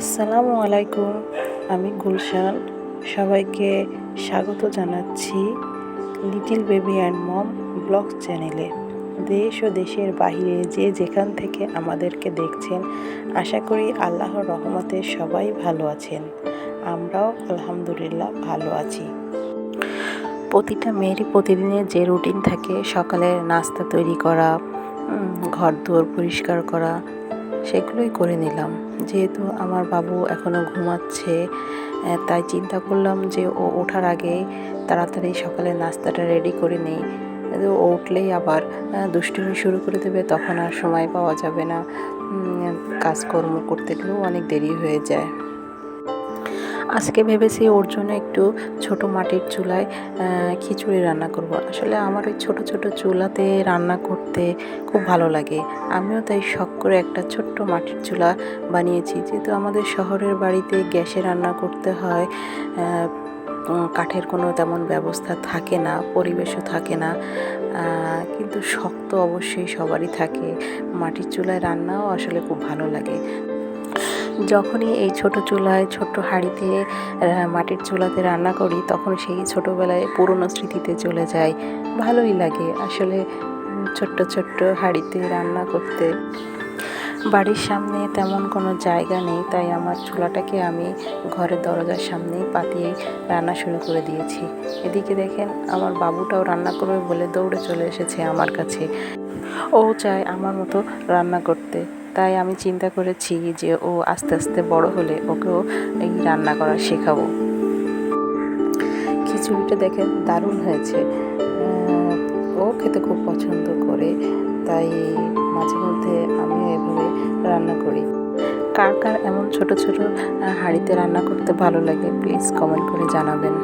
আলাইকুম, আমি গুলশান। সবাইকে স্বাগত জানাচ্ছি little baby and mom vlog চ্যানেলে। দেশ ও দেশের বাইরে যে যেখান থেকে আমাদেরকে দেখছেন, আশা করি আল্লাহর রহমতে সবাই ভালো আছেন। আমরাও আলহামদুলিল্লাহ ভালো আছি। প্রতিটা মেয়েরই প্রতিদিনের যে রুটিন থাকে সকালে নাস্তা তৈরি করা ঘর দুয়ার পরিষ্কার করা সেগুলোই করে নিলাম। যেহেতু আমার বাবু এখনও ঘুমাচ্ছে তাই চিন্তা করলাম যে ও ওঠার আগে তাড়াতাড়ি সকালে নাস্তাটা রেডি করে নেই। ও উঠলেই আবার দুষ্টুমি শুরু করে দেবে, তখন আর সময় পাওয়া যাবে না। কাজকর্ম করতে গেলেও অনেক দেরি হয়ে যায়। আজকে ভেবেছি ওর জন্য একটু ছোট মাটির চুলায় খিচুড়ি রান্না করব। আসলে আমার ওই ছোট ছোট চুলাতে রান্না করতে খুব ভালো লাগে। আমিও তাই শখ করে একটা ছোট্ট মাটির চুলা বানিয়েছি। যেহেতু আমাদের শহরের বাড়িতে গ্যাসে রান্না করতে হয় কাঠের কোনো তেমন ব্যবস্থা থাকে না, পরিবেশও থাকে না কিন্তু শখ তো অবশ্যই সবারই থাকে। মাটির চুলায় রান্নাও আসলে খুব ভালো লাগে। যখনই এই ছোট চুলায় ছোট্ট হাঁড়িতে মাটির চুলাতে রান্না করি, তখন সেই ছোটোবেলায় পুরনো স্মৃতিতে চলে যায় ভালোই লাগে আসলে ছোট্ট ছোট্ট হাঁড়িতে রান্না করতে। বাড়ির সামনে তেমন কোনো জায়গা নেই, তাই আমার চুলাটাকে আমি ঘরের দরজার সামনেই পাতিয়ে রান্না শুরু করে দিয়েছি। এদিকে দেখেন, আমার বাবুটাও রান্না করবে বলে দৌড়ে চলে এসেছে আমার কাছে। ও চায় আমার মতো রান্না করতে। তাই আমি চিন্তা করেছি যে ও আস্তে আস্তে বড় হলে ওকেও এই রান্না করা শেখাবো। খিচুড়িটা দেখেন দারুণ হয়েছে। ও খেতে খুব পছন্দ করে, তাই মাঝে মধ্যে আমিও এভাবে রান্না করি। কার কার এমন ছোট ছোট হাঁড়িতে রান্না করতে ভালো লাগে প্লিজ কমেন্ট করে জানাবেন।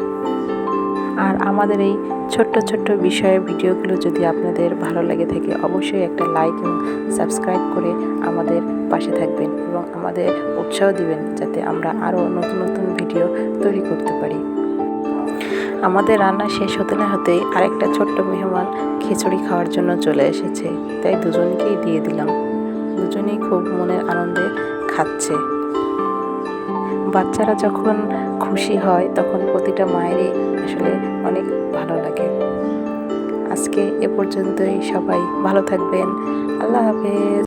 আর আমাদের এই ছোট্ট ছোট্ট বিষয়ের ভিডিওগুলো যদি আপনাদের ভালো লাগে থাকে, অবশ্যই একটা লাইক এবং সাবস্ক্রাইব করে আমাদের পাশে থাকবেন এবং আমাদের উৎসাহ দিবেন যাতে আমরা আরও নতুন নতুন ভিডিও তৈরি করতে পারি। আমাদের রান্না শেষ হতে না হতেই আরেকটা ছোট্ট মেহমান খিচুড়ি খাওয়ার জন্য চলে এসেছে, তাই দুজনকেই দিয়ে দিলাম। দুজনেই খুব মনের আনন্দে খাচ্ছে। বাচ্চারা যখন খুশি হয়, তখন প্রতিটা মায়েরই আসলে অনেক ভালো লাগে। আজকে এ পর্যন্তই সবাই ভালো থাকবেন। আল্লাহ হাফেজ।